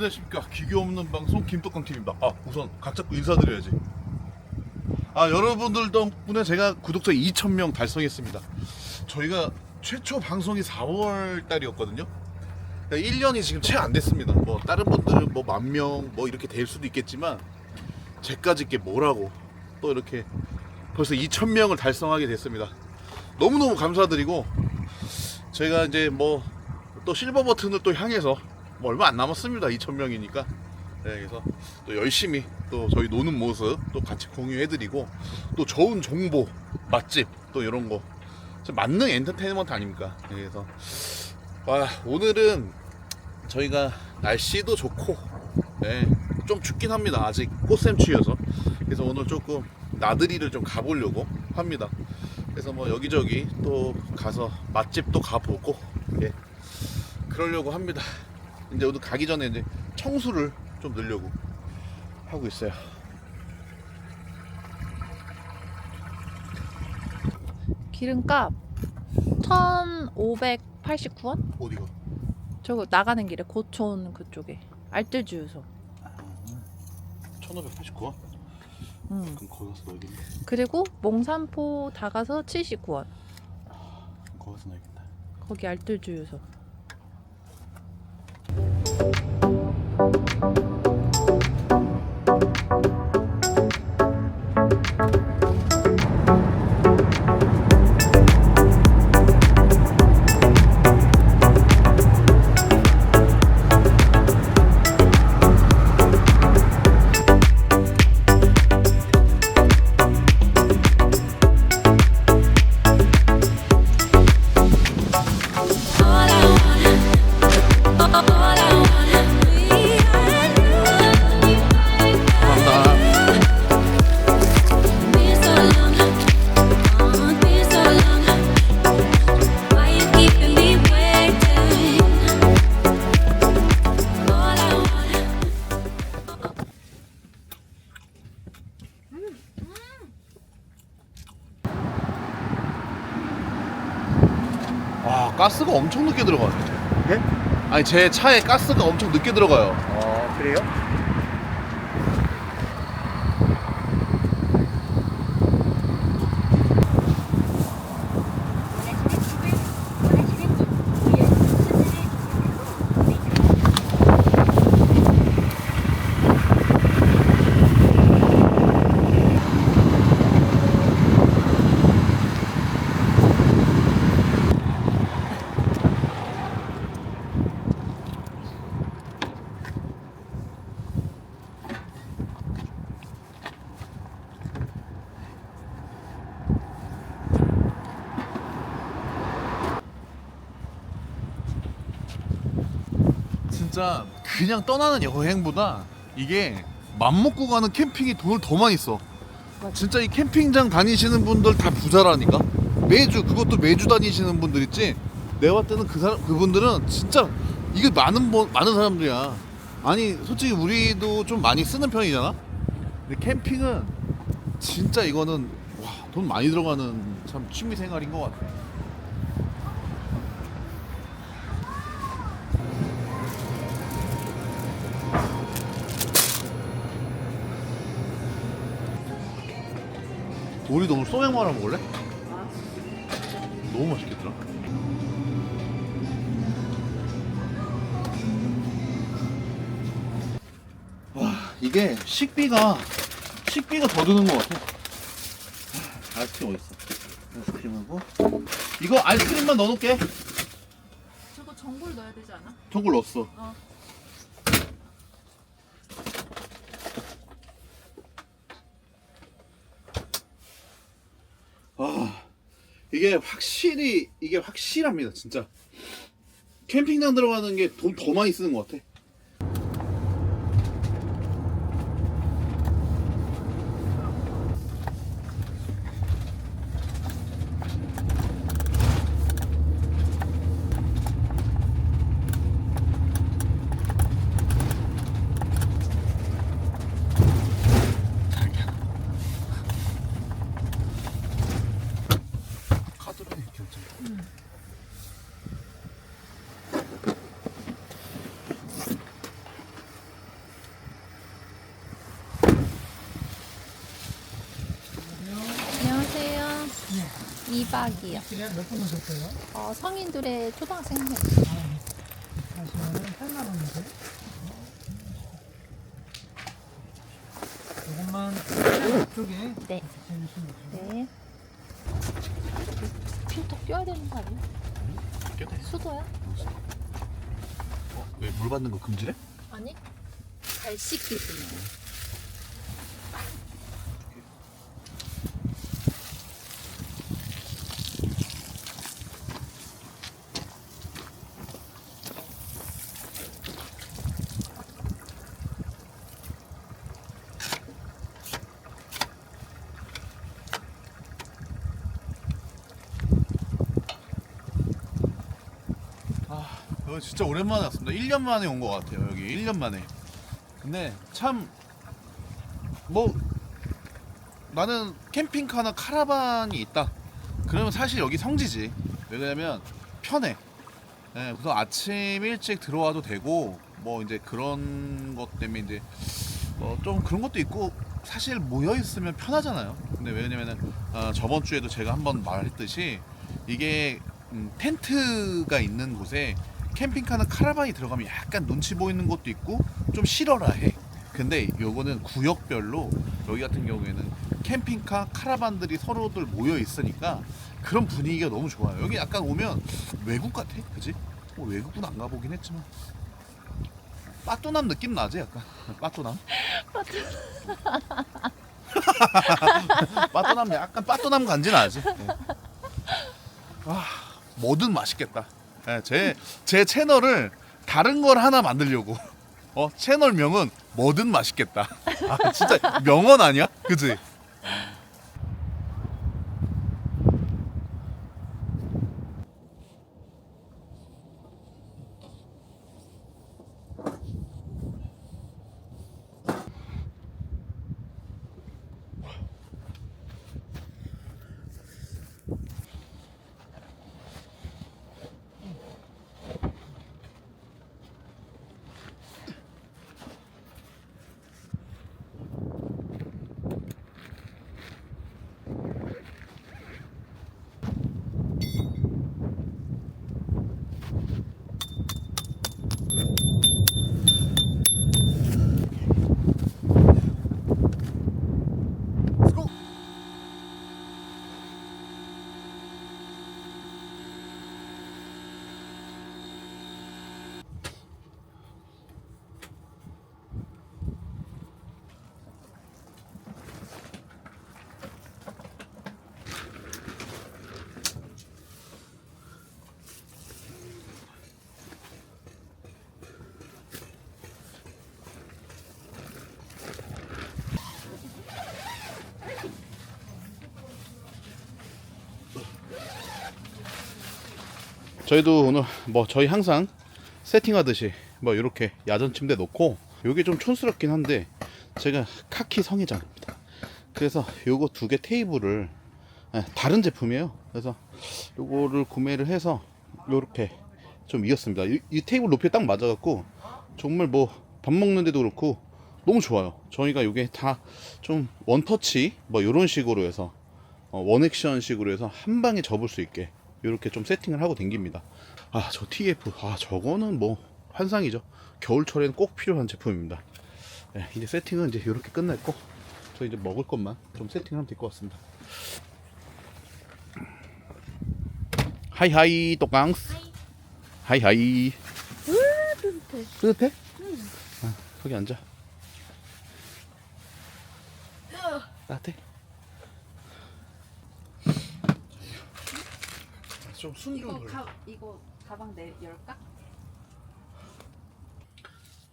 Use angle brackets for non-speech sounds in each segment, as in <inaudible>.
안녕하십니까 기교 없는 방송 김떡강 TV입니다. 아 우선 각 잡고 인사드려야지. 아 여러분들 덕분에 제가 구독자 2,000명 달성했습니다. 저희가 최초 방송이 4월 달이었거든요. 1년이 지금 채 안 됐습니다. 뭐 다른 분들은 뭐 만 명 뭐 이렇게 될 수도 있겠지만 제까지 게 뭐라고 또 이렇게 벌써 2,000명을 달성하게 됐습니다. 너무너무 감사드리고 저희가 이제 뭐 또 실버 버튼을 또 향해서 뭐 얼마 안 남았습니다. 2,000명이니까. 네, 그래서 또 열심히 또 저희 노는 모습 또 같이 공유해드리고 또 좋은 정보, 맛집 또 이런 거. 만능 엔터테인먼트 아닙니까? 네, 그래서 와 오늘은 저희가 날씨도 좋고 네, 좀 춥긴 합니다. 아직 꽃샘추여서 그래서 오늘 조금 나들이를 좀 가보려고 합니다. 그래서 뭐 여기저기 또 가서 맛집도 가보고 예, 그러려고 합니다. 이제 오늘 가기 전에 이제 청소를 좀 넣으려고 하고 있어요. 기름값 1,589원? 어디가? 저거 나가는 길에 고촌 그쪽에 알뜰 주유소. 1589원? 음. 그럼 거기 가서 넣어야겠네. 그리고 몽산포 다 가서 79원. 거기 가서 넣어야겠다. 거기 알뜰 주유소. 네. 네? 아니 제 차에 가스가 엄청 늦게 들어가요. 어 그래요? 진짜 그냥 떠나는 여행보다 이게 맘 먹고 가는 캠핑이 돈을 더 많이 써. 진짜 이 캠핑장 다니시는 분들 다 부자라니까. 매주 그것도 매주 다니시는 분들 있지. 내가 봤을 때는 그 사람 그분들은 진짜 이게 많은 분 많은 사람들이야. 아니 솔직히 우리도 좀 많이 쓰는 편이잖아. 근데 캠핑은 진짜 이거는 와, 돈 많이 들어가는 참 취미 생활인 것 같아. 우리도 오늘 소맥 말아 먹을래? 너무 맛있겠더라. 와 이게 식비가 식비가 더 드는 것 같아. 아, 아이스크림 어디 있어? 아이스크림하고 이거 아이스크림만 넣어놓게. 저거 전골 넣어야 되지 않아? 전골 넣었어. 어. 이게 확실히 이게 확실합니다 진짜. 캠핑장 들어가는 게 돈 더 많이 쓰는 것 같아 카드로 해 결정 2박이요. 집에 몇분 오셨어요? 어, 성인들의 초등학생 한 명. 하시면은 8만 원인데. 조금만 쪽에 네. 네. 필터 껴야 되는 거 아니야? 껴대. 수도야? 어, 왜 물 받는 거 금지래? 아니. 잘 씻기시네. 아, 여기 진짜 오랜만에 왔습니다. 1년 만에 온 것 같아요. 여기 1년 만에. 근데 참 뭐 나는 캠핑카나 카라반이 있다. 그러면 사실 여기 성지지. 왜냐면 편해. 예, 우선 아침 일찍 들어와도 되고 뭐 이제 그런 것 때문에 이제 어, 좀 그런 것도 있고 사실 모여 있으면 편하잖아요. 근데 왜냐면은 어, 저번 주에도 제가 한번 말했듯이 이게 음, 텐트가 있는 곳에 캠핑카나 카라반이 들어가면 약간 눈치 보이는 것도 있고 좀 싫어라 해. 근데 요거는 구역별로 여기 같은 경우에는 캠핑카 카라반들이 서로들 모여 있으니까 그런 분위기가 너무 좋아요. 여기 약간 오면 외국 같아, 그지? 뭐 외국은 안 가보긴 했지만 빠또남 느낌 나지 약간 <laughs> 빠또남. <laughs> 빠또남 약간 빠또남 간지 나지. 네. 아 뭐든 맛있겠다. 예, 제, 제 채널을 다른 걸 하나 만들려고. 어, 채널명은 뭐든 맛있겠다. 아, 진짜 명언 아니야? 그지? 저희도 오늘 뭐 저희 항상 세팅하듯이 뭐 이렇게 야전 침대 놓고 요게 좀 촌스럽긴 한데 제가 카키 성의장입니다. 그래서 요거 두 개 테이블을 예, 다른 제품이에요. 그래서 요거를 구매를 해서 요렇게 좀 이었습니다. 이, 이 테이블 높이에 딱 맞아 갖고 정말 뭐 밥 먹는데도 그렇고 너무 좋아요. 저희가 요게 다 좀 원터치 뭐 요런 식으로 해서 어, 원액션 식으로 해서 한 방에 접을 수 있게 이렇게 좀 세팅을 하고 댕깁니다. 아, 저 TF. 아, 저거는 뭐 환상이죠. 겨울철에는 꼭 필요한 제품입니다. 네, 이제 세팅은 이제 이렇게 끝냈고 저 이제 먹을 것만 좀 세팅하면 될 것 같습니다. 하이하이 똑강스. 하이 하이. 뿌듯해. 뿌듯해? 아, 거기 앉아. 따뜻해? 좀 순좀 이거 가방 내 열까?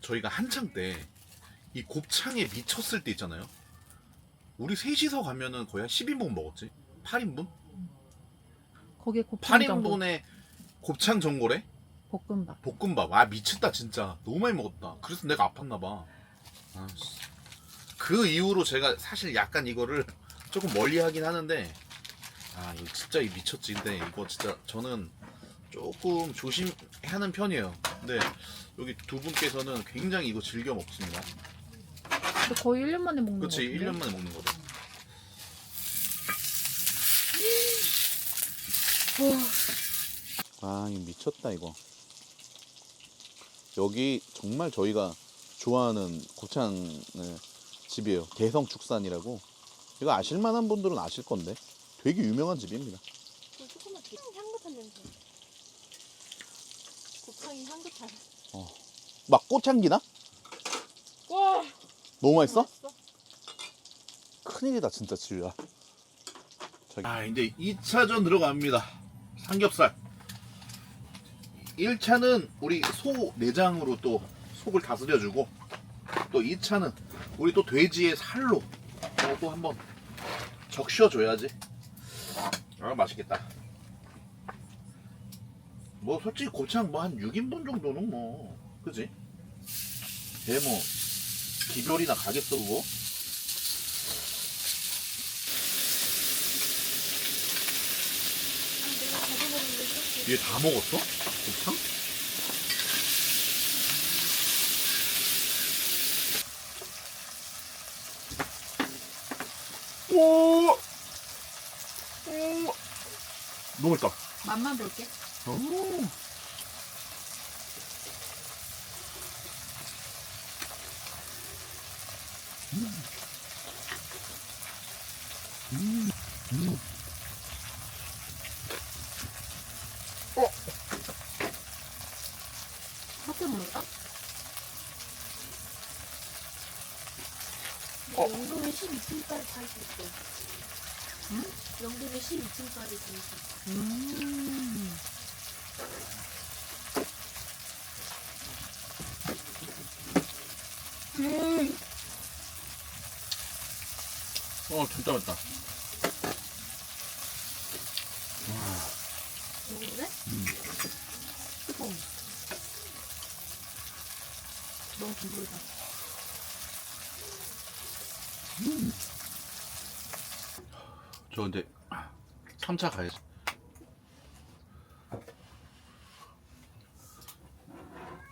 저희가 한창 때 이 곱창에 미쳤을 때 있잖아요. 우리 셋이서 가면은 거의 한 10인분 먹었지. 8인분? 거기에 곱창 전골 8인분에 곱창 전골에 볶음밥. 볶음밥. 아 미쳤다 진짜. 너무 많이 먹었다. 그래서 내가 아팠나 봐. 아, 씨. 그 이후로 제가 사실 약간 이거를 <laughs> 조금 멀리 하긴 하는데 아 이거 진짜 이 미쳤지. 근데 이거 진짜 저는 조금 조심하는 편이에요. 근데 여기 두 분께서는 굉장히 이거 즐겨 먹습니다. 근데 거의 1년 만에 먹는 거 그렇지 같은데? 1년 만에 먹는 거다. 아, 이 미쳤다 이거. 여기 정말 저희가 좋아하는 곱창 네, 집이에요. 대성축산이라고. 이거 아실 만한 분들은 아실 건데 되게 유명한 집입니다. 조금만 향긋한 냄새. 곱창이 향긋한. 막 꽃향기나? 와. 너무 맛있어? 큰일이다 진짜 진짜. 아 이제 2차전 들어갑니다. 삼겹살. 1차는 우리 소 내장으로 또 속을 다스려주고 또 2차는 우리 또 돼지의 살로 어, 또 한번 적셔줘야지. 아 맛있겠다. 뭐 솔직히 곱창 뭐 한 6인분 정도는 뭐 그지? 얘뭐 기별이나 가겠어 그거? 얘 다 먹었어? 곱창? 오! 오! 너무 맛있다. 맛만 볼게. 오. 학교 먹을까? 영동에 12층까지 살 수 있대. 응? 영동에 12층까지 살수 있대. 음. 어, 진짜 맛있다. 너무 궁금하다. 저 근데 3차 가야지.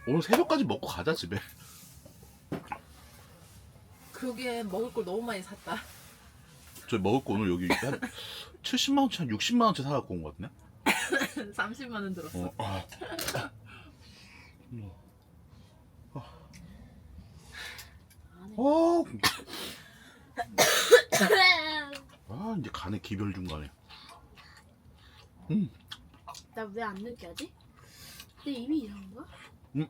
오늘 새벽까지 먹고 가자 집에. 그러게 먹을 걸 너무 많이 샀다. 저 먹을 거 오늘 여기 한 70만 원치 한 60만 원치 사갖고 온 것 같네. <laughs> 30만 원 들었어. 어, 아. 어. 아 이제 간에 기별 중간에. 나왜 안 느껴지? 내 입이 이상한 가?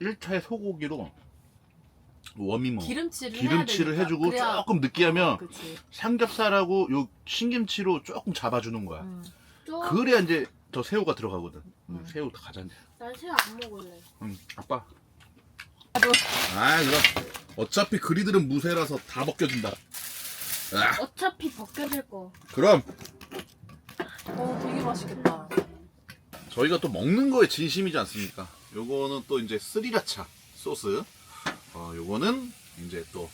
1차에 소고기로 워미모 기름칠을, 기름칠을 해야. 해주고 그래야- 조금 느끼하면 그치. 삼겹살하고 요 신김치로 조금 잡아주는 거야. 음. 또, 그래야 이제 저 새우가 들어가거든. 음, 음. 새우 다 가자 이제. 난 새우 안 먹을래. 응, 아빠. 나도. 아, 그럼 어차피 그리들은 무쇠라서 다 벗겨진다. 아, 어차피 벗겨질 거. 그럼 어, 되게 맛있겠다. 저희가 또 먹는 거에 진심이지 않습니까? 요거는 또 이제 스리라차 소스. 어, 요거는 이제 또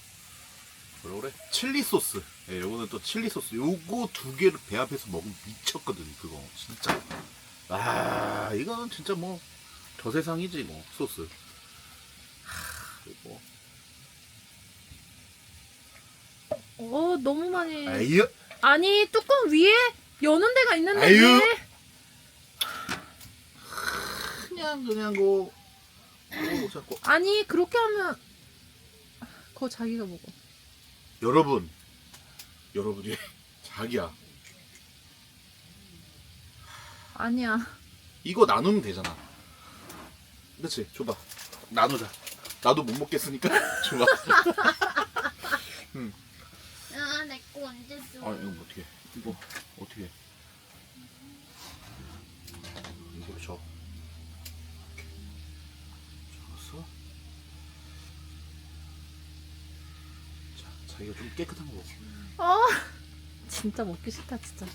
뭐라 그래? 칠리 소스. 예, 요거는 또 칠리 소스. 요거 두 개를 배합해서 먹으면 미쳤거든, 그거. 진짜. 아, 이거는 진짜 뭐 저 세상이지 뭐 소스. 하, 이거. 어, 너무 많이. 아유, 아니, 뚜껑 위에 여는 데가 있는데. 아유. 왜? 그냥 그냥 뭐. 뭐 자꾸 아니, 그렇게 하면. 그거 자기가 먹어. 여러분, 여러분이 <laughs> 자기야. 아니야. 이거 나누면 되잖아. 그렇지, 줘봐. 나누자. 나도 못 먹겠으니까 <laughs> 줘봐. 아, 내 거 언제 줘? 아 이거 뭐 어떻게? 이거 어떻게? 이거 줘. 줬어? 자, 자기가 좀 깨끗한 거 먹어. 어. <laughs> 진짜 먹기 싫다, 진짜.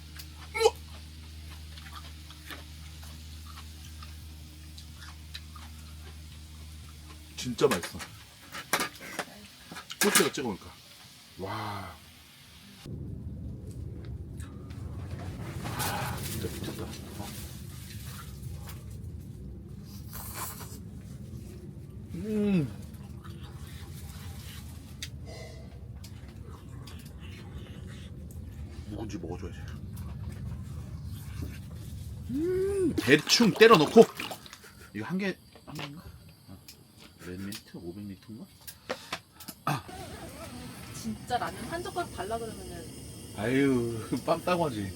진짜 맛있어. 꼬치가 찍어볼까? 와. 아, 진짜 미쳤다. 어. 음. 묵은지 먹어줘야지. 음, 대충 때려 넣고 이거 한 개 한 개인가? 아, 몇 리터? 500리터인가? 진짜 라면 한 젓가락 달라 그러면은 아유 <laughs> 빰 따고 하지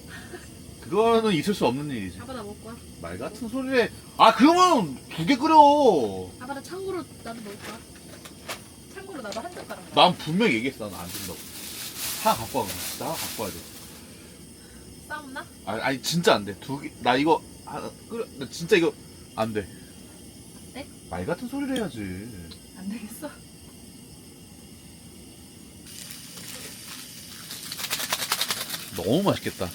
그거는 있을 수 없는 일이지 나 먹을 거야. 말 같은 소리를 아 그러면 두 개 끓여 나 참고로 나도 먹을 거야. 참고로 나도 한 젓가락. 난 분명 히 얘기했어 난안 준다고 하나 갖고 와 그럼 나 하나 갖고 와야 돼 싸움나? 아니, 아니 진짜 안 돼. 두 개, 나 이거 하나 끓여, 나 진짜 이거 안 돼. 네? 말 같은 소리를 해야지. 안 되겠어. 너무 맛있겠다.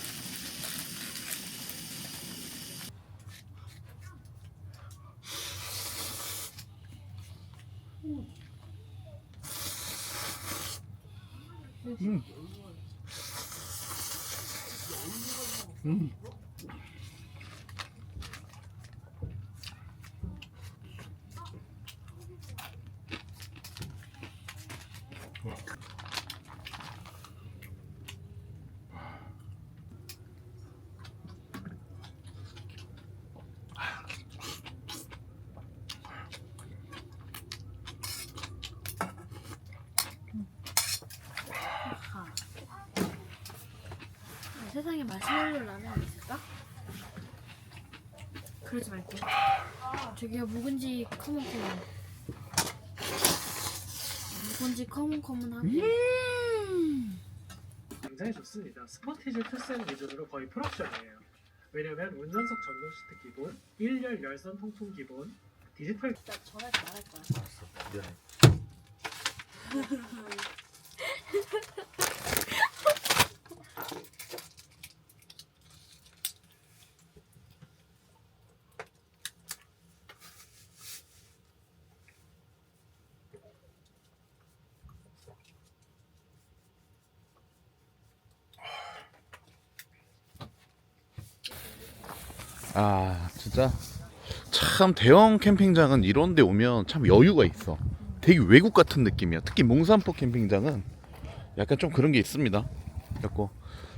음. 음. 세상에 마시멜로 라면 있을까? 그러지 말고. 저기요 묵은지 커먼 커먼. 묵은지 커먼 커먼 하게. 굉장히 좋습니다. 스포티지 투센 기준으로 거의 프락션이에요. 왜냐면 운전석 전동 시트 기본, 1열 열선 통풍 기본, 디지털 나 전화해서 말할 거야. 미안해. <laughs> 아 진짜? 참 대형 캠핑장은 이런 데 오면 참 여유가 있어. 되게 외국 같은 느낌이야. 특히 몽산포 캠핑장은 약간 좀 그런 게 있습니다. 그래갖고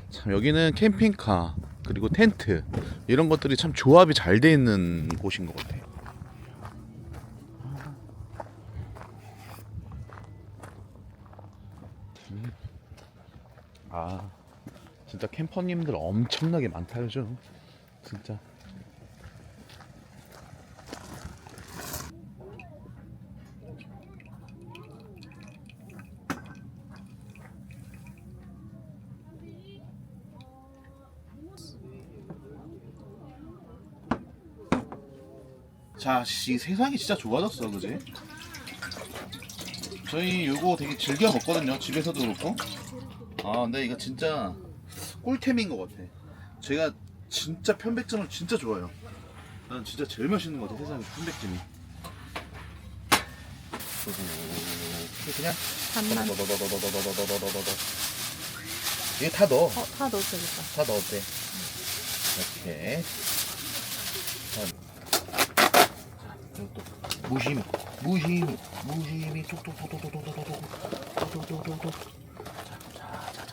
참 여기는 캠핑카 그리고 텐트 이런 것들이 참 조합이 잘 돼 있는 곳인 것 같아요. 음. 아 진짜 캠퍼님들 엄청나게 많다 요즘 진짜 자, 씨, 세상이 진짜 좋아졌어, 그지? 저희 요거 되게 즐겨 먹거든요, 집에서도 그렇고. 아, 근데 이거 진짜 꿀템인 것 같아. 제가 진짜 편백찜을 진짜 좋아해요. 난 진짜 제일 맛있는 것 같아, 세상에 편백찜이. 이렇게 그냥 반만. 더더더더더더더더더더더더. 이게 다 넣어. 어, 다 넣어도 되겠다. 다 넣었대. 이렇게. 자, 그리고 또 무심히, 무심히, 무심히 톡톡톡톡톡톡톡톡톡톡톡톡톡. 자, 자, 자, 자.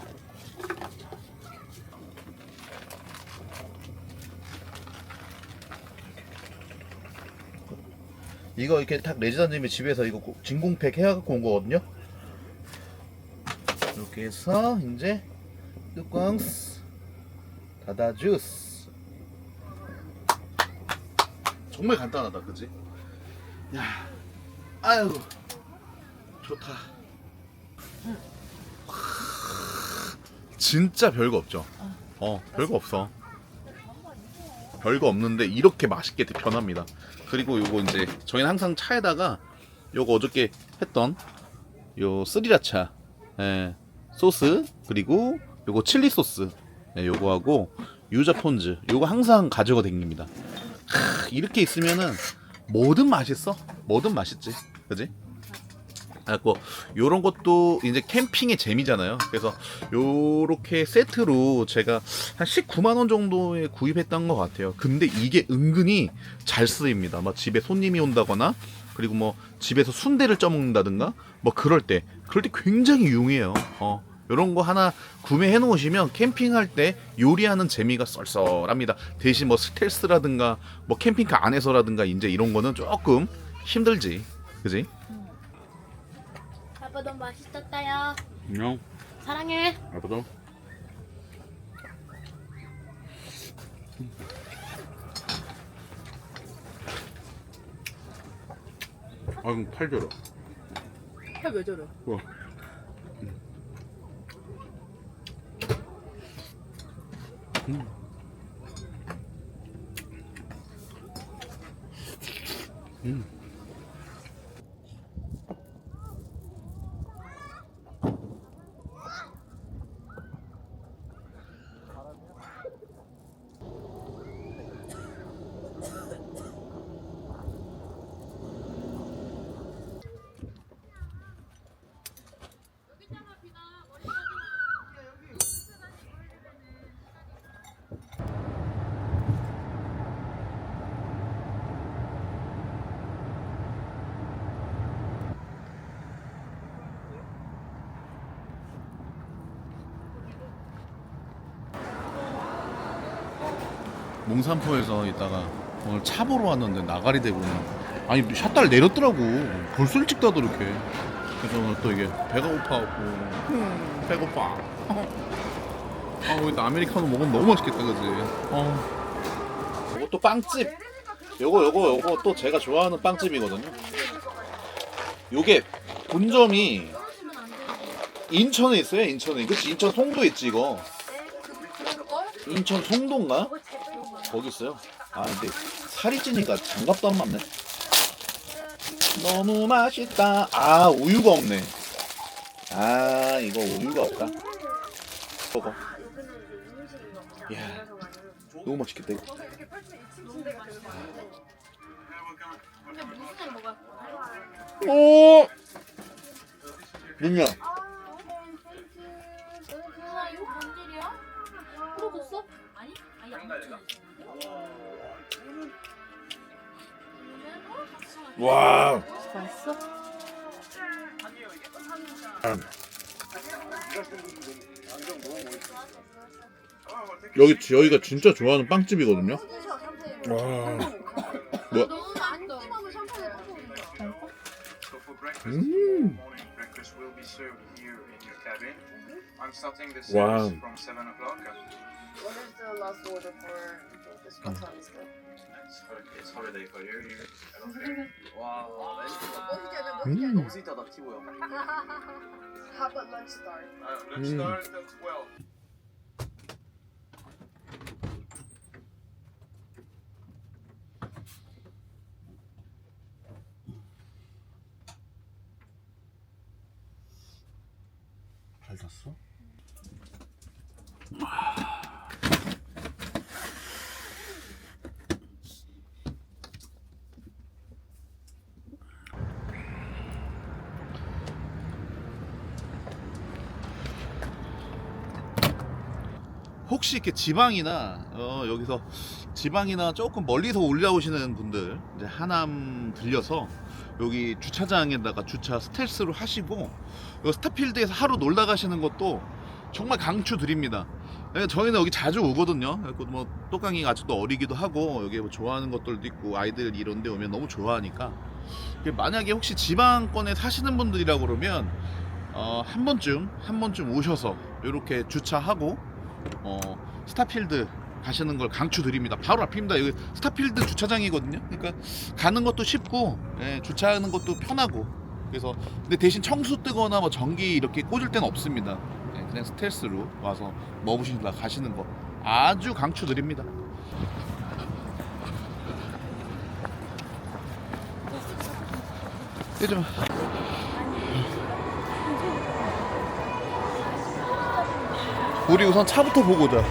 이거 이렇게 딱 레지던님이 집에서 이거 꼭 진공팩 해갖고 온 거거든요. 이렇게 해서 이제 뚜껑 닫아주스 정말 간단하다 그지? 야 아유 좋다. 진짜 별거 없죠? 어 별거 없어. 별거 없는데 이렇게 맛있게 변합니다. 그리고 요거 이제 저희는 항상 차에다가 요거 어저께 했던 요 스리라차 예, 소스 그리고 요거 칠리 소스 네, 요거하고 유자 폰즈 요거 항상 가지고 다닙니다. 크, 이렇게 있으면은 뭐든 맛있어. 뭐든 맛있지. 그지? 그래갖고 요런 것도 이제 캠핑의 재미잖아요. 그래서 요렇게 세트로 제가 한 19만 원 정도에 구입했던 것 같아요. 근데 이게 은근히 잘 쓰입니다. 막 집에 손님이 온다거나 그리고 뭐 집에서 순대를 쪄먹는다든가 뭐 그럴 때 그럴 때 굉장히 유용해요. 어 이런 거 하나 구매해 놓으시면 캠핑할 때 요리하는 재미가 쏠쏠합니다. 대신 뭐 스텔스라든가 뭐 캠핑카 안에서라든가 이제 이런 거는 조금 힘들지. 그지? 아빠 너무 맛있었다요. 안녕. 사랑해. 아빠도. 아, 이팔 줘라. 왜 저래? 우와. 몽산포에서 있다가 오늘 차 보러 왔는데 나가리 대구는 아니 샷달 내렸더라고. 벌써 일찍 다도 이렇게. 그래서 오늘 또 이게 배가 고파갖고 음, 배고파. 아또 아메리카노 먹으면 너무 맛있겠다 그지? 어. 이것도 빵집. 요거 요거 요거 또 제가 좋아하는 빵집이거든요. 요게 본점이 인천에 있어요 인천에. 그치? 인천 송도 있지 이거? 인천 송도인가? 거기 있어요. 아 근데 살이 찌니까 장갑도 안 맞네. 너무 맛있다. 아 우유가 없네. 아 이거 우유가 없다. 먹어. 이야 너무 맛있겠다 이거. 근데 무슨 애 먹을 거야? 오. 그 사이 이거 뭔 일이야? 풀어줬어? 아니? 아니 안 맞춰. 와. 맛있어? 여기 저희가 진짜 좋아하는 빵집이거든요. 와. 뭐? 음. morning breakfast will be served here in your cabin. I'm starting the Wow. from 7 o'clock. What is the last order for this what time is that? It's, hol- it's holiday for you. I don't care. 와, 음. 너무 스윗하다 티보야. How about lunch start? Uh, Mm. start at 12. 잘 잤어? 혹시 이렇게 지방이나 어, 여기서 지방이나 조금 멀리서 올라오시는 분들 이제 하남 들려서 여기 주차장에다가 주차 스텔스로 하시고 요 스타필드에서 하루 놀다 가시는 것도 정말 강추드립니다. 예, 저희는 여기 자주 오거든요. 그리고 뭐 똑강이가 아직도 어리기도 하고 여기 뭐 좋아하는 것들도 있고 아이들 이런 데 오면 너무 좋아하니까 만약에 혹시 지방권에 사시는 분들이라 그러면 어, 한 번쯤 한 번쯤 오셔서 이렇게 주차하고 어, 스타필드 가시는 걸 강추드립니다. 바로 앞입니다. 여기 스타필드 주차장이거든요. 그러니까 가는 것도 쉽고 예, 주차하는 것도 편하고 그래서 근데 대신 청수 뜨거나 뭐 전기 이렇게 꽂을 데는 없습니다. 예, 그냥 스텔스로 와서 머부시다 가시는 거 아주 강추드립니다. 떼 우리 우선 차부터 보고 오자.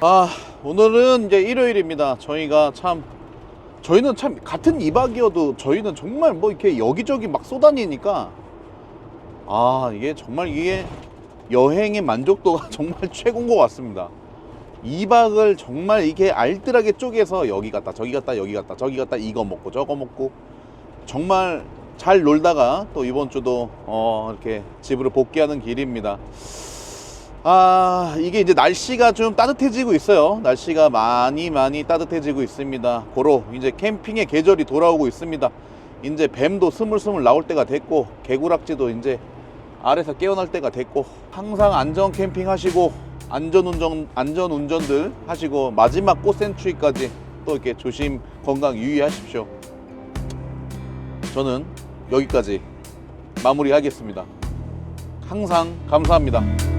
아 오늘은 이제 일요일입니다. 저희가 참 저희는 참 같은 2박이어도 저희는 정말 뭐 이렇게 여기저기 막 쏘다니니까 아 이게 정말 이게 여행의 만족도가 <laughs> 정말 최고인 것 같습니다. 2박을 정말 이게 알뜰하게 쪼개서 여기 갔다 저기 갔다 여기 갔다 저기 갔다 이거 먹고 저거 먹고 정말 잘 놀다가 또 이번 주도 어 이렇게 집으로 복귀하는 길입니다. 아 이게 이제 날씨가 좀 따뜻해지고 있어요. 날씨가 많이 많이 따뜻해지고 있습니다. 고로 이제 캠핑의 계절이 돌아오고 있습니다. 이제 뱀도 스물스물 나올 때가 됐고 개구락지도 이제 아래서 깨어날 때가 됐고 항상 안전 캠핑 하시고 안전 운전 안전 운전들 하시고 마지막 꽃 센추리까지 또 이렇게 조심 건강 유의하십시오. 저는 여기까지 마무리하겠습니다. 항상 감사합니다.